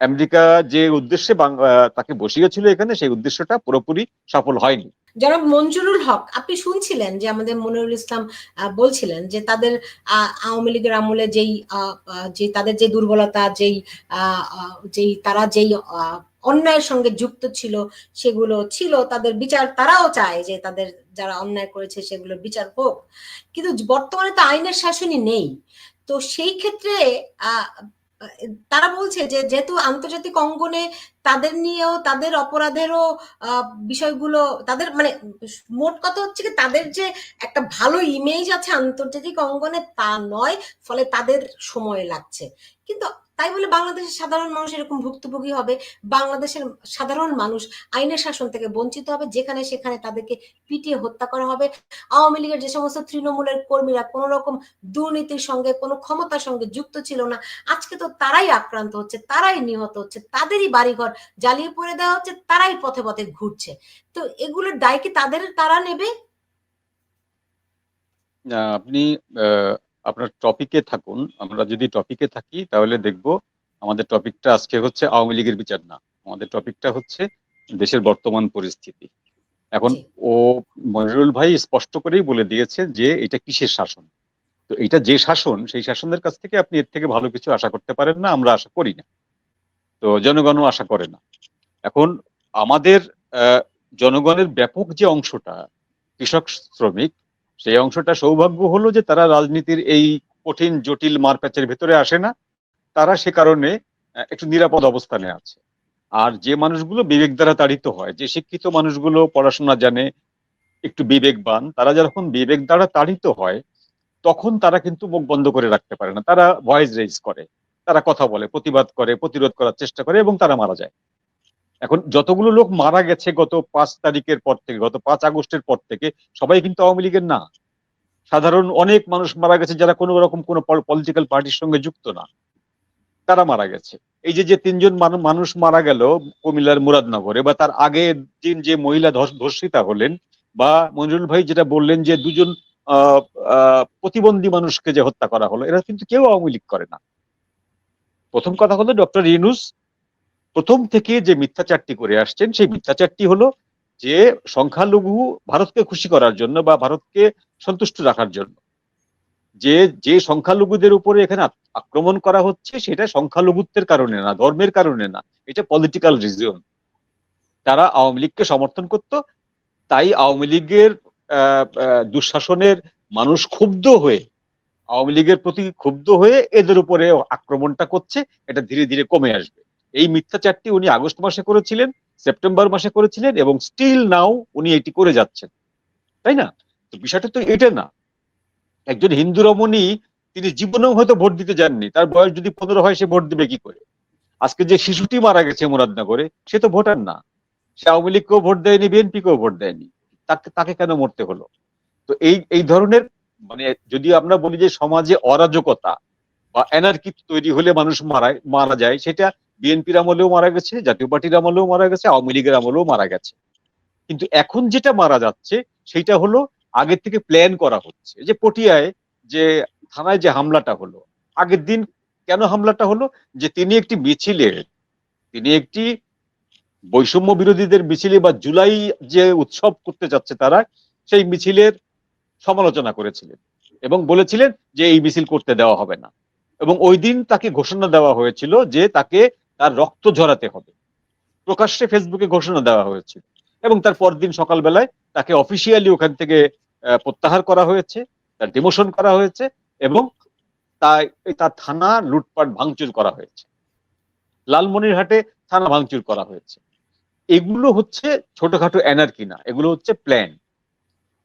America যে উদ্দেশ্যে তাকে বসিয়েছিল এখানে, সেই উদ্দেশ্যটা পুরোপুরি সফল হয়নি। জনাব মঞ্জুরুল হক, আপনি শুনছিলেন যে আমাদের মনিরুল ইসলাম বলছিলেন যে তাদের আওয়ামী লীগের আমলে যেই যে তাদের যে দুর্বলতা, যেই যেই তারা যেই অন্যায়ের সঙ্গে যুক্ত ছিল, সেগুলো ছিল, তাদের বিচার তারাও চায় যে তাদের যারা অন্যায় করেছে সেগুলো বিচার হোক। কিন্তু বর্তমানে তো আইনের শাসনই নেই। তো সেই ক্ষেত্রে তারা বলছে যে, যেহেতু আন্তর্জাতিক অঙ্গনে তাদের নিয়েও, তাদের অপরাধেরও বিষয়গুলো, তাদের মানে মোট কথা হচ্ছে কি, তাদের যে একটা ভালো ইমেজ আছে আন্তর্জাতিক অঙ্গনে তা নয়, ফলে তাদের সময় লাগছে। কিন্তু তাই বলে বাংলাদেশের সাধারণ মানুষ এরকম ভুক্তভোগী হবে। বাংলাদেশের সাধারণ মানুষ আইনের শাসন থেকে বঞ্চিত হবে, যেখানে সেখানে তাদেরকে পিটিয়ে হত্যা করা হবে। আওয়ামী লীগের যে সমস্ত তৃণমূলের কর্মীরা কোন রকম দুর্নীতির সঙ্গে, কোনো ক্ষমতার সঙ্গে যুক্ত ছিল না। আজকে তো তারাই আক্রান্ত হচ্ছে, তারাই নিহত হচ্ছে, তাদেরই বাড়িঘর জ্বালিয়ে পড়ে দেওয়া হচ্ছে, তারাই পথে পথে ঘুরছে। তো এগুলোর দায় কি তাদের, তারা নেবে? আপনি আপনার টপিকে থাকুন আমরা যদি টপিকে থাকি তাহলে দেখব আমাদের টপিকটা আজকে হচ্ছে আওয়ামী লীগের বিচার না আমাদের টপিকটা হচ্ছে দেশের বর্তমান পরিস্থিতি। এখন ও মনিরুল ভাই স্পষ্ট করেই বলে দিয়েছে যে এটা কিসের শাসন? তো এটা যে শাসন সেই শাসনের কাছ থেকে আপনি এর থেকে ভালো কিছু আশা করতে পারেন না আমরা আশা করি না। তো জনগণও আশা করে না। এখন আমাদের জনগণের ব্যাপক যে অংশটা কৃষক শ্রমিক সেই অংশটা সৌভাগ্য হলো যে তারা রাজনীতির এই কঠিন, জটিল মারপ্যাচের ভেতরে আসে না। তারা সে কারণে একটু নিরাপদ অবস্থানে আছে। আর যে মানুষগুলো বিবেক দ্বারা তাড়িত হয়, যে শিক্ষিত মানুষগুলো পড়াশোনা জানে, একটু বিবেকবান, তারা যখন বিবেক দ্বারা তাড়িত হয়, তখন তারা কিন্তু মুখ বন্ধ করে রাখতে পারে না। তারা ভয়েস রেজ করে, তারা কথা বলে, প্রতিবাদ করে, প্রতিরোধ করার চেষ্টা করে এবং তারা মারা যায়। এখন যতগুলো লোক মারা গেছে গত পাঁচ তারিখের পর থেকে, গত পাঁচ আগস্টের পর থেকে, সবাই কিন্তু আওয়ামী লীগের না। সাধারণ অনেক মানুষ মারা গেছে যারা কোনো রকম কোনো পলিটিক্যাল পার্টির সঙ্গে যুক্ত না। তারা মারা গেছে। এই যে যে তিনজন মানুষ মারা গেল কুমিল্লার মুরাদনগরে বা তার আগের দিন যে মহিলা ধর্ষিতা হলেন বা মঞ্জুল ভাই যেটা বললেন যে দুজন প্রতিবন্ধী মানুষকে যে হত্যা করা হলো, এরা কিন্তু কেউ আওয়ামী লীগ করে না। প্রথম কথা হলো ডক্টর ইনুস প্রথম থেকে যে মিথ্যাচারটি করে আসছেন, সেই মিথ্যাচারটি হলো যে সংখ্যালঘু ভারতকে খুশি করার জন্য বা ভারতকে সন্তুষ্ট রাখার জন্য। যে যে সংখ্যালঘুদের উপরে এখানে আক্রমণ করা হচ্ছে, সেটা সংখ্যালঘুত্বের কারণে না, ধর্মের কারণে না, এটা পলিটিক্যাল রিজন তারা আওয়ামী লীগকে সমর্থন করত, তাই আওয়ামী লীগের দুঃশাসনের মানুষ ক্ষুব্ধ হয়ে, আওয়ামী লীগের প্রতি ক্ষুব্ধ হয়ে এদের উপরে আক্রমণটা করছে, এটা ধীরে ধীরে কমে আসবে। এই মিথ্যাচারটি উনি আগস্ট মাসে করেছিলেন, সেপ্টেম্বর মাসে করেছিলেন এবং স্টিল নাও উনি এটি করে যাচ্ছেন। তাই না? তো বিষয়টা তো এটা না। একজন হিন্দু রমণী, তিনি জীবনেও হয়তো ভোট দিতে যাননি, তার বয়স যদি পনেরো হয় সে ভোট দিবে কি করে? আজকে যে শিশুটি মারা গেছে মুরাদনগরে, সে তো ভোটার না। সে আওয়ামী লীগকেও ভোট দেয়নি, বিএনপিকেও ভোট দেয়নি। তাকে তাকে কেন মরতে হলো? তো এই এই ধরনের মানে যদি আমরা বলি যে সমাজে অরাজকতা বা এনার্কি তৈরি হলে মানুষ মারা মারা যায়, সেটা বিএনপির আমলেও মারা গেছে, জাতীয় পার্টির আমলেও মারা গেছে, আওয়ামী লীগের আমলেও মারা গেছে। কিন্তু এখন যেটা মারা যাচ্ছে সেটা হলো আগে থেকে প্ল্যান করা হচ্ছে। যে পটিয়ায় যে থানায় যে হামলাটা হলো, আগের দিন কেন হামলাটা হলো? যে তিনি একটি মিছিলে, তিনি একটি বৈষম্য বিরোধীদের মিছিলে বা জুলাই যে উৎসব করতে যাচ্ছে তারা, সেই মিছিলের সমালোচনা করেছিলেন এবং বলেছিলেন যে এই মিছিল করতে দেওয়া হবে না। এবং ওই দিন তাকে ঘোষণা দেওয়া হয়েছিল যে তাকে তার রক্ত ঝরাতে হবে। প্রকাশ্যে ফেসবুকে ঘোষণা দেওয়া হয়েছে এবং তার পরদিন সকালবেলায় তাকে অফিসিয়ালি ওখান থেকে প্রত্যাহার করা হয়েছে, তার ডিমোশন করা হয়েছে এবং তাই তার থানা লুটপাট ভাঙচুর করা হয়েছে। লালমনিরহাটে থানা ভাঙচুর করা হয়েছে। এগুলো হচ্ছে ছোটখাটো এনার্কি না, এগুলো হচ্ছে প্ল্যান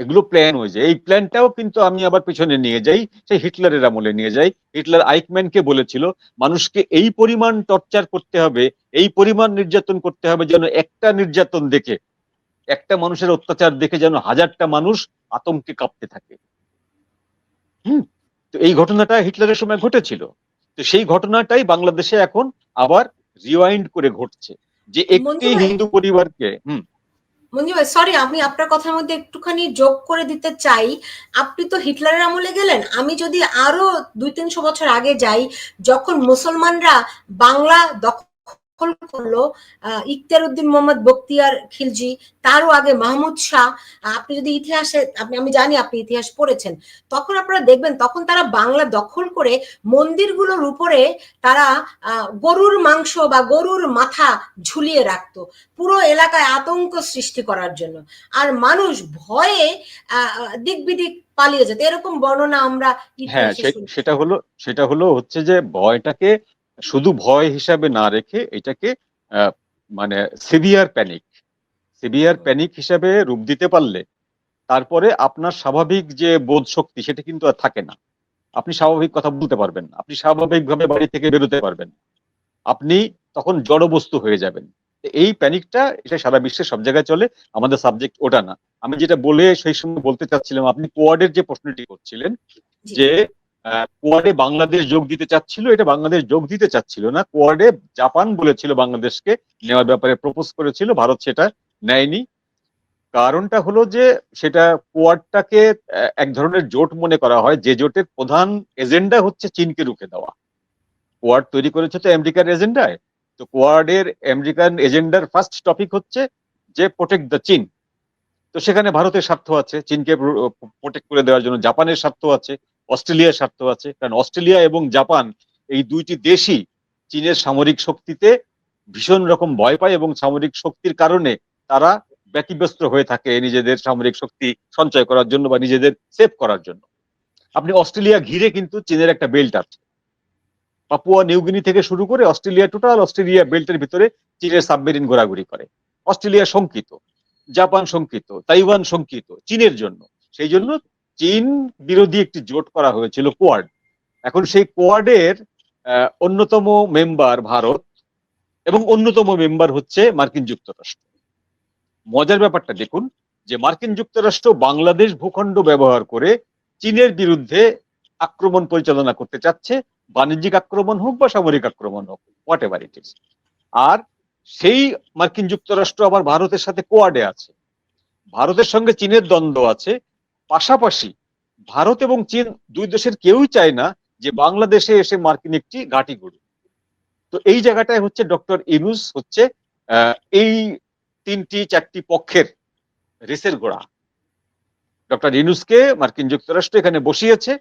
এগুলো প্ল্যান হয়ে যায়। এই প্ল্যানটাও কিন্তু আমি আবার পিছনে নিয়ে যাই সেই হিটলারের আমলে নিয়ে যাই। হিটলার আইকম্যানকে বলেছিল মানুষকে এই পরিমাণ টর্চার করতে হবে এই পরিমাণ নির্যাতন করতে হবে যেন একটা নির্যাতন দেখে একটা মানুষের অত্যাচার দেখে যেন হাজারটা মানুষ আতঙ্কে কাঁপতে থাকে। হুম তো এই ঘটনাটা হিটলারের সময় ঘটেছিল। তো সেই ঘটনাটাই বাংলাদেশে এখন আবার রিওয়াইন্ড করে ঘটছে। যে একটি হিন্দু পরিবারকে হুম। মঞ্জু সরি আমি আপনার কথার মধ্যে একটুখানি যোগ করে দিতে চাই। আপনি তো হিটলারের আমলে গেলেন। আমি যদি আরও দুই তিনশো বছর আগে যাই, যখন মুসলমানরা বাংলা দখল দখল করল ইখতিয়ার উদ্দিন মোহাম্মদ বক্তিয়ার খিলজি তারও আগে মাহমুদ শাহ। আপনি যদি ইতিহাসে আপনি আমি জানি আপনি ইতিহাস পড়েছেন তখন আপনারা দেখবেন তখন তারা বাংলা দখল করে মন্দিরগুলোর উপরে তারা গরুর মাংস বা গরুর মাথা ঝুলিয়ে রাখতো পুরো এলাকায় আতঙ্ক সৃষ্টি করার জন্য। আর মানুষ ভয়ে দিক বিদিক পালিয়ে যেত। এরকম বর্ণনা আমরা হ্যাঁ। সেটা হলো সেটা হলো হচ্ছে যে ভয়টাকে শুধু ভয় হিসাবে না রেখে এটাকে মানে সিভিয়ার প্যানিক সিভিয়ার প্যানিক হিসাবে রূপ দিতে পারলে তারপরে আপনার স্বাভাবিক যে বোধ শক্তি সেটা কিন্তু আর থাকে না। আপনি স্বাভাবিক কথা বলতে পারবেন আপনি স্বাভাবিকভাবে বাড়ি থেকে বেরোতে পারবেন আপনি তখন জড়বস্তু হয়ে যাবেন। এই প্যানিকটা এটা সারা বিশ্বে সব জায়গায় চলে আমাদের সাবজেক্ট ওটা না। আমি যেটা বলে সেই সময় বলতে চাচ্ছিলাম আপনি কোয়াডের যে প্রশ্নটি করছিলেন যে কোয়াডে বাংলাদেশ যোগ দিতে চাচ্ছিল, এটা বাংলাদেশ যোগ দিতে চাচ্ছিল না। কোয়াডে জাপান বলেছিল বাংলাদেশকে, নেওয়ার ব্যাপারে প্রপোজ করেছিল, ভারত সেটা নেয়নি। কারণটা হলো যে, সেটা কোয়াডটাকে এক ধরনের জোট মনে করা হয়, যে জোটের প্রধান এজেন্ডা হচ্ছে চীনকে রুখে দেওয়া। কোয়াড তৈরি করেছে তো আমেরিকার এজেন্ডায় তো কোয়াডের আমেরিকান এজেন্ডার ফার্স্ট টপিক হচ্ছে যে প্রোটেক্ট দ্য চীন। তো সেখানে ভারতের স্বার্থ আছে, চীনকে প্রোটেক্ট করে দেওয়ার জন্য, জাপানের স্বার্থ আছে। অস্ট্রেলিয়ার স্বার্থ আছে। কারণ অস্ট্রেলিয়া এবং জাপান এই দুইটি দেশই চীনের সামরিক শক্তিতে ভীষণ রকম ভয় পায় এবং সামরিক শক্তির কারণে তারা ব্যতিব্যস্ত হয়ে থাকে নিজেদের সামরিক শক্তি সঞ্চয় করার জন্য বা নিজেদের সেভ করার জন্য। আপনি অস্ট্রেলিয়া ঘিরে কিন্তু চীনের একটা বেল্ট আছে। পাপুয়া নিউগিনি থেকে শুরু করে অস্ট্রেলিয়া টোটাল অস্ট্রেলিয়া বেল্টের ভিতরে চীনের সাবমেরিন ঘোরাঘুরি করে। অস্ট্রেলিয়া শঙ্কিত, জাপান শঙ্কিত, তাইওয়ান শঙ্কিত, চীনের জন্য। সেই জন্য চীন বিরোধী একটি জোট করা হয়েছিল, কোয়াড। এখন সেই কোয়াডের অন্যতম মেম্বার ভারত এবং অন্যতম মেম্বার হচ্ছে মার্কিন যুক্তরাষ্ট্র। মজার ব্যাপারটা দেখুন যে মার্কিন যুক্তরাষ্ট্র বাংলাদেশ ভূখণ্ড ব্যবহার করে চীনের বিরুদ্ধে আক্রমণ পরিচালনা করতে চাচ্ছে, বাণিজ্যিক আক্রমণ হোক বা সামরিক আক্রমণ হোক হোয়াট এভার ইট ইজ আর সেই মার্কিন যুক্তরাষ্ট্র আবার ভারতের সাথে কোয়াডে আছে। ভারতের সঙ্গে চীনের দ্বন্দ্ব আছে পাশাপাশি ভারত এবং চীন দুই দেশের কেউই চায় না যে বাংলাদেশে এসে মার্কিন একটি ঘাঁটি গড়ুক। তো এই জায়গাটায় হচ্ছে ডক্টর ইনুস হচ্ছে এই তিনটি চারটি পক্ষের রেসের গোড়া। ডক্টর ইনুসকে মার্কিন যুক্তরাষ্ট্র এখানে বসিয়েছে।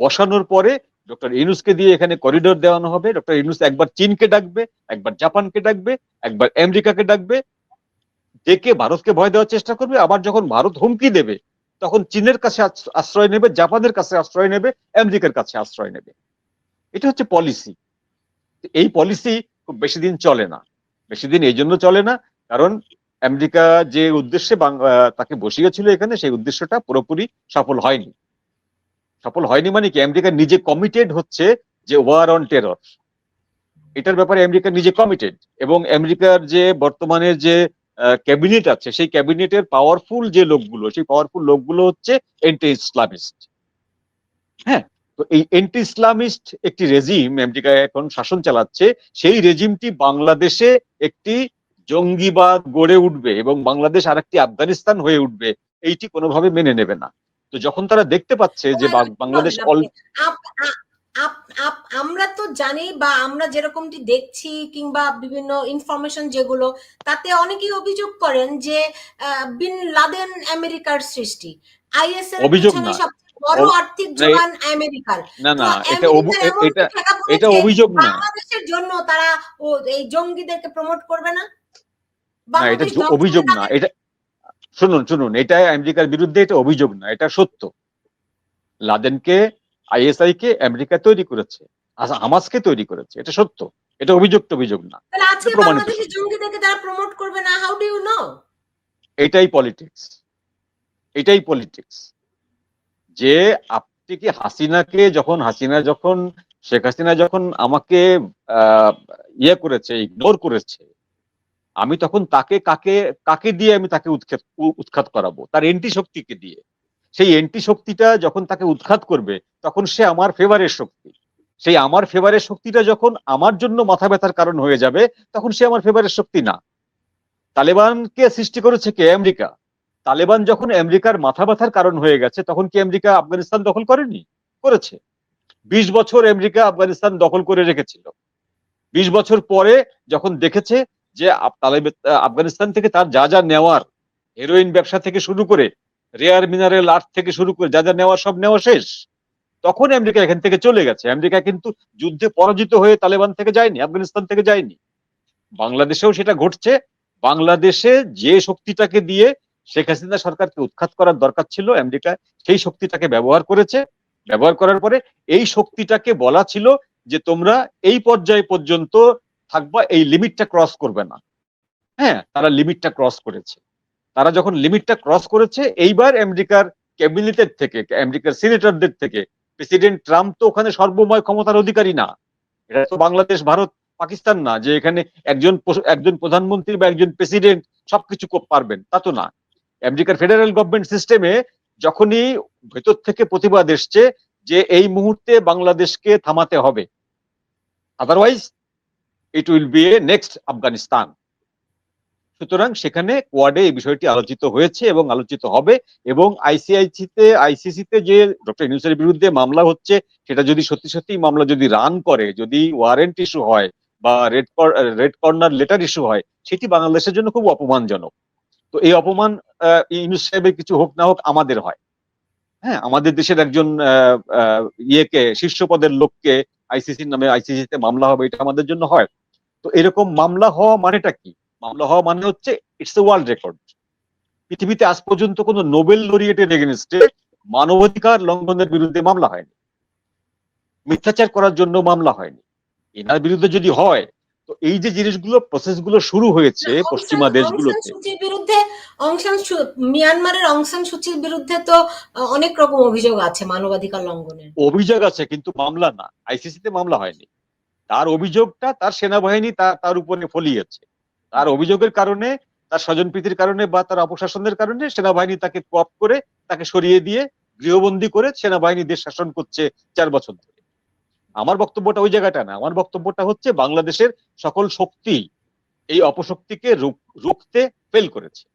বসানোর পরে ডক্টর ইনুসকে দিয়ে এখানে করিডোর দেওয়ানো হবে। ডক্টর ইনুস একবার চীনকে ডাকবে, একবার জাপানকে ডাকবে, একবার আমেরিকাকে ডাকবে। ডেকে ভারতকে ভয় দেওয়ার চেষ্টা করবে। আবার যখন ভারত হুমকি দেবে তখন চীনের কাছে আশ্রয় নেবে, জাপানের কাছে আশ্রয় নেবে, আমেরিকার কাছে আশ্রয় নেবে। এটা হচ্ছে পলিসি এই পলিসি খুব বেশি দিন চলে না। বেশি দিন এই জন্য চলে না, কারণ আমেরিকা যে উদ্দেশ্যে তাকে বসিয়েছিল এখানে, সেই উদ্দেশ্যটা পুরোপুরি সফল হয়নি। সফল হয়নি মানে কি? আমেরিকা নিজে কমিটেড হচ্ছে যে ওয়ার অন টেরর এটার ব্যাপারে আমেরিকা নিজে কমিটেড এবং আমেরিকার যে বর্তমানের যে ক্যাবিনেট আছে সেই ক্যাবিনেটের পাওয়ারফুল যে লোকগুলো সেই পাওয়ারফুল লোকগুলো হচ্ছে এন্টি ইসলামিস্ট হ্যাঁ তো এই এন্টি ইসলামিস্ট একটি রেজিম আমেরিকা এখন শাসন চালাচ্ছে সেই রেজিমটি বাংলাদেশে একটি জঙ্গিবাদ গড়ে উঠবে এবং বাংলাদেশ আরেকটি আফগানিস্তান হয়ে উঠবে এইটি কোনোভাবে মেনে নেবে না। তো যখন তারা দেখতে পাচ্ছে যে বাংলাদেশ আমরা তো জানি বা আমরা যেরকমটি দেখছি কিংবা বিভিন্ন ইনফরমেশন যেগুলো তাতে অনেকেই অভিযোগ করেন যে বিন লাদেন আমেরিকার সৃষ্টি। আইএস এর অভিযোগ পিছনে বড় আর্থিক যোগান আমেরিকার। না না এটা অভি- আমেরিকার এমন এটা এটা অভিযোগ না। বাংলাদেশের জন্য তারা এই জঙ্গিদেরকে প্রমোট করবে না? না এটা অভিযোগ না। না? এটা শুনুন শুনুন এটা আমেরিকার বিরুদ্ধে এটা অভিযোগ না এটা সত্য। লাদেনকে আইএসআই কে আমেরিকা তৈরি করেছে হামাসকে তৈরি করেছে এটা সত্য এটা অভিযোগ অভিযোগ না প্রমোট করবে হাউ ডু ইউ এটাই পলিটিক্স এটাই পলিটিক্স যে আপনি কি হাসিনাকে যখন হাসিনা যখন শেখ হাসিনা যখন আমাকে আহ, ইয়ে করেছে ইগনোর করেছে আমি তখন তাকে কাকে কাকে দিয়ে আমি তাকে উৎখাত উৎখাত করাবো তার এন্টি শক্তিকে দিয়ে। সেই এন্টি শক্তিটা যখন তাকে উৎখাত করবে, তখন সে আমার ফেভারের শক্তি। সেই আমার ফেভারের শক্তিটা যখন আমার জন্য মাথা ব্যথার কারণ হয়ে যাবে, তখন সে আমার ফেভারের শক্তি না। তালেবানকে সৃষ্টি করেছে কে? আমেরিকা। তালেবান যখন আমেরিকার মাথা ব্যথার কারণ হয়ে গেছে, তখন কি আমেরিকা আফগানিস্তান দখল করেনি? করেছে। বিশ বছর আমেরিকা আফগানিস্তান দখল করে রেখেছিল। বিশ বছর পরে যখন দেখেছে যে আফগানিস্তান থেকে তার যা যা নেওয়ার হেরোইন ব্যবসা থেকে শুরু করে রেয়ার মিনারেল আর্থ থেকে শুরু করে যা যা নেওয়া সব নেওয়া শেষ। তখন আমেরিকা এখান থেকে চলে গেছে। আমেরিকা কিন্তু যুদ্ধে পরাজিত হয়ে তালেবান থেকে যায়নি, আফগানিস্তান থেকে যায়নি। বাংলাদেশেও সেটা ঘটছে। বাংলাদেশে যে শক্তিটাকে দিয়ে শেখ হাসিনা সরকারকে উৎখাত করার দরকার ছিল, আমেরিকা সেই শক্তিটাকে ব্যবহার করেছে। ব্যবহার করার পরে এই শক্তিটাকে বলা ছিল যে তোমরা এই পর্যায়ে পর্যন্ত থাকবা, এই লিমিটটা ক্রস করবে না। হ্যাঁ তারা লিমিটটা ক্রস করেছে। তারা যখন লিমিটটা ক্রস করেছে, এইবার আমেরিকার ক্যাবিনেটের থেকে, আমেরিকার সিনেটরদের থেকে, প্রেসিডেন্ট ট্রাম্প তো ওখানে সর্বময় ক্ষমতার অধিকারী না। এটা তো বাংলাদেশ, ভারত, পাকিস্তান না যে এখানে একজন একজন প্রধানমন্ত্রী বা একজন প্রেসিডেন্ট সবকিছু পারবেন, তা তো না। আমেরিকার ফেডারেল গভর্নমেন্ট সিস্টেমে যখনই ভেতর থেকে প্রতিবাদ এসছে যে এই মুহূর্তে বাংলাদেশকে থামাতে হবে, otherwise it will be a next Afghanistan সুতরাং সেখানে কোয়াডে এই বিষয়টি আলোচিত হয়েছে এবং আলোচিত হবে এবং আইসিআইসিতে আইসিসিতে যে ডক্টর ইউনুসের বিরুদ্ধে মামলা হচ্ছে, সেটা যদি সত্যি সত্যি মামলা যদি রান করে, যদি ওয়ারেন্ট ইস্যু হয় বা red red corner letter issue হয়, সেটি বাংলাদেশের জন্য খুব অপমানজনক। তো এই অপমান ইউনুস সাহেবের কিছু হোক না হোক আমাদের হয়। হ্যাঁ আমাদের দেশের একজন ইয়েকে শীর্ষ পদের লোককে আইসিসির নামে আইসিসিতে মামলা হবে, এটা আমাদের জন্য হয়। তো এরকম মামলা হওয়া মানেটা কি? মামলা হওয়া মানে হচ্ছে ইটস এ ওয়ার্ল্ড রেকর্ড পৃথিবীতে আজ পর্যন্ত কোনো নোবেল লরিয়েটের এগেনস্টে মানবাধিকার লঙ্ঘনের বিরুদ্ধে মামলা হয়নি। মিথ্যাচার করার জন্য মামলা হয়নি। এনার বিরুদ্ধে যদি হয় তো এই যে জিনিসগুলো প্রসেসগুলো শুরু হয়েছে পশ্চিমা দেশগুলোতে। বিরুদ্ধে অংসান মিয়ানমারের অং সান সুচির বিরুদ্ধে তো অনেক রকম অভিযোগ আছে মানবাধিকার লঙ্ঘনের। অভিযোগ আছে কিন্তু মামলা না। আইসিসিতে মামলা হয়নি। তার অভিযোগটা তার সেনাবাহিনী তার তার উপরে ফলিয়েছে। তার অভিযোগের কারণে, তার স্বজনপ্রীতির কারণে বা তার অপশাসনের কারণে সেনাবাহিনী তাকে কপ করে তাকে সরিয়ে দিয়ে গৃহবন্দী করে সেনাবাহিনী দেশ শাসন করছে চার বছর ধরে। আমার বক্তব্যটা ওই জায়গাটা না, আমার বক্তব্যটা হচ্ছে বাংলাদেশের সকল শক্তি এই অপশক্তিকে রুখ- রুখতে ফেল করেছে।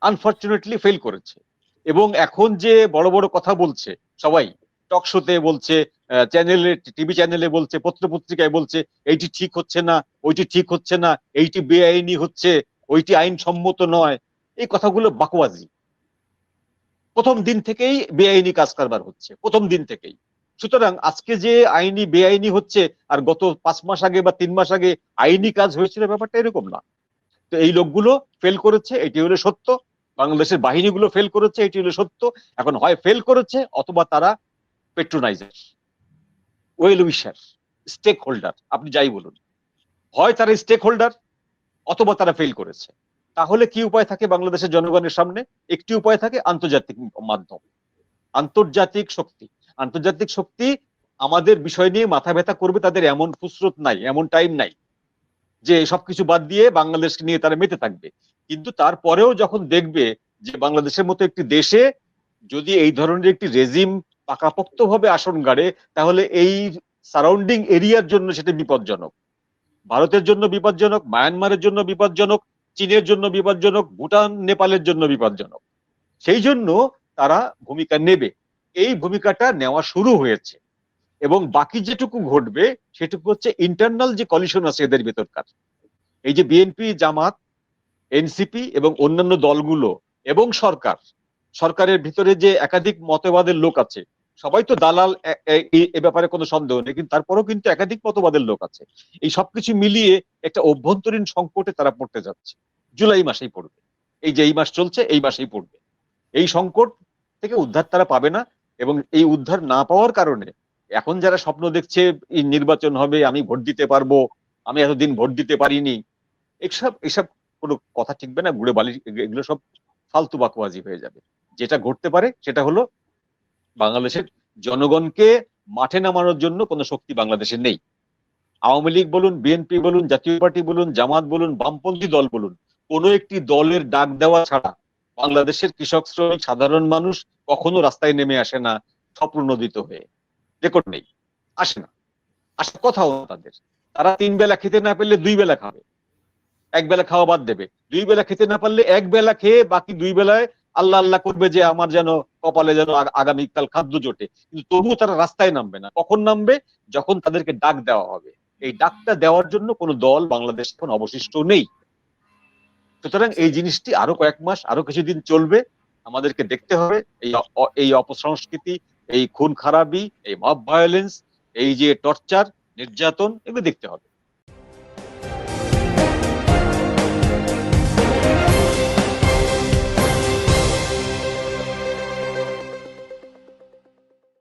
আনফর্চুনেটলি ফেল করেছে। এবং এখন যে বড় বড় কথা বলছে সবাই, টক শোতে বলছে চ্যানেলে টিভি চ্যানেলে বলছে পত্র পত্রিকায় বলছে, এইটি ঠিক হচ্ছে না, ওইটি ঠিক হচ্ছে না, এইটি বেআইনি হচ্ছে, ওইটি আইন সম্মত নয়। এই কথাগুলো বাকওয়াজি প্রথম দিন থেকেই বেআইনি কাজ কারবার হচ্ছে, প্রথম দিন থেকেই। সুতরাং আজকে যে আইনি বেআইনি হচ্ছে, আর গত পাঁচ মাস আগে বা তিন মাস আগে আইনি কাজ হয়েছিল, ব্যাপারটা এরকম না। তো এই লোকগুলো ফেল করেছে, এটি হলো সত্য। বাংলাদেশের বাহিনীগুলো ফেল করেছে, এটি হলো সত্য। এখন হয় ফেল করেছে, অথবা তারা patroniser well wisher, stakeholder, আপনি যাই বলুন। হয় তারা স্টেক হোল্ডার অথবা তারা ফেল করেছে। তাহলে কি উপায় থাকে বাংলাদেশের জনগণের সামনে? একটি উপায় থাকে আন্তর্জাতিক মাধ্যম। আন্তর্জাতিক শক্তি। আন্তর্জাতিক শক্তি আমাদের বিষয় নিয়ে মাথা ব্যথা করবে, তাদের এমন ফুসরত নাই, এমন টাইম নাই, যে সবকিছু বাদ দিয়ে বাংলাদেশকে নিয়ে তারা মেতে থাকবে। কিন্তু তারপরেও যখন দেখবে যে বাংলাদেশের মতো একটি দেশে যদি এই ধরনের একটি রেজিম পাকাপোক্তভাবে আসন গাড়ে, তাহলে এই সারাউন্ডিং এরিয়ার জন্য সেটা বিপজ্জনক। ভারতের জন্য বিপজ্জনক, মায়ানমারের জন্য বিপজ্জনক, চীনের জন্য বিপজ্জনক, ভুটান, নেপালের জন্য বিপজ্জনক। সেই জন্য তারা ভূমিকা নেবে। এই ভূমিকাটা নেওয়া শুরু হয়েছে। এবং বাকি যেটুকু ঘটবে, সেটুকু হচ্ছে ইন্টারনাল যে কলিশন আছে এদের ভেতরকার। এই যে বিএনপি জামাত এনসিপি এবং অন্যান্য দলগুলো এবং সরকার সরকারের ভিতরে যে একাধিক মতবাদের লোক আছে, সবাই তো দালাল, এ- ব্যাপারে কোনো সন্দেহ নেই, কিন্তু তারপরেও কিন্তু একাধিক মতবাদের লোক আছে। এই সবকিছু মিলিয়ে একটা অভ্যন্তরীণ সংকটে তারা পড়তে যাচ্ছে। জুলাই মাসেই পড়বে। এই যে এই মাস চলছে, এই মাসেই পড়বে। এই সংকট থেকে উদ্ধার তারা পাবে না এবং এই উদ্ধার না পাওয়ার কারণে এখন যারা স্বপ্ন দেখছে এই নির্বাচন হবে, আমি ভোট দিতে পারব, আমি এতদিন ভোট দিতে পারিনি। এসব এসব কোনো কথা ঠিকবে না গুড়ে বালি, এগুলো সব ফালতু বাকবাজি হয়ে যাবে। যেটা ঘটতে পারে সেটা হলো বাংলাদেশের জনগণকে মাঠে নামানোর জন্য কোনো শক্তি বাংলাদেশে নেই। আওয়ামী লীগ বলুন, বিএনপি বলুন, জাতীয় পার্টি বলুন, জামাত বলুন, বামপন্থী দল বলুন, কোনো একটি দলের ডাক দেওয়া ছাড়া বাংলাদেশের কৃষক, শ্রমিক, সাধারণ মানুষ কখনো রাস্তায় নেমে আসে না স্বপ্রণোদিত হয়ে। রেকর্ড নেই, আসে না। আসার কথাও তাদের। তারা তিন বেলা খেতে না পেলে দুই বেলা খাবে। এক বেলা খাওয়া বাদ দেবে। দুই বেলা খেতে না পারলে এক বেলা খেয়ে বাকি দুই বেলায় আল্লাহ আল্লাহ করবে যে আমার যেন কপালে যেন আগামীকাল খাদ্য জোটে। কিন্তু তবুও তারা রাস্তায় নামবে না। কখন নামবে? যখন তাদেরকে ডাক দেওয়া হবে। এই ডাকটা দেওয়ার জন্য কোনো দল বাংলাদেশ এখন অবশিষ্ট নেই। সুতরাং এই জিনিসটি আরও কয়েক মাস, আরও কিছুদিন চলবে। আমাদেরকে দেখতে হবে। এই এই অপসংস্কৃতি, এই খুন খারাপি, এই মব ভায়োলেন্স এই যে টর্চার নির্যাতন, এগুলো দেখতে হবে।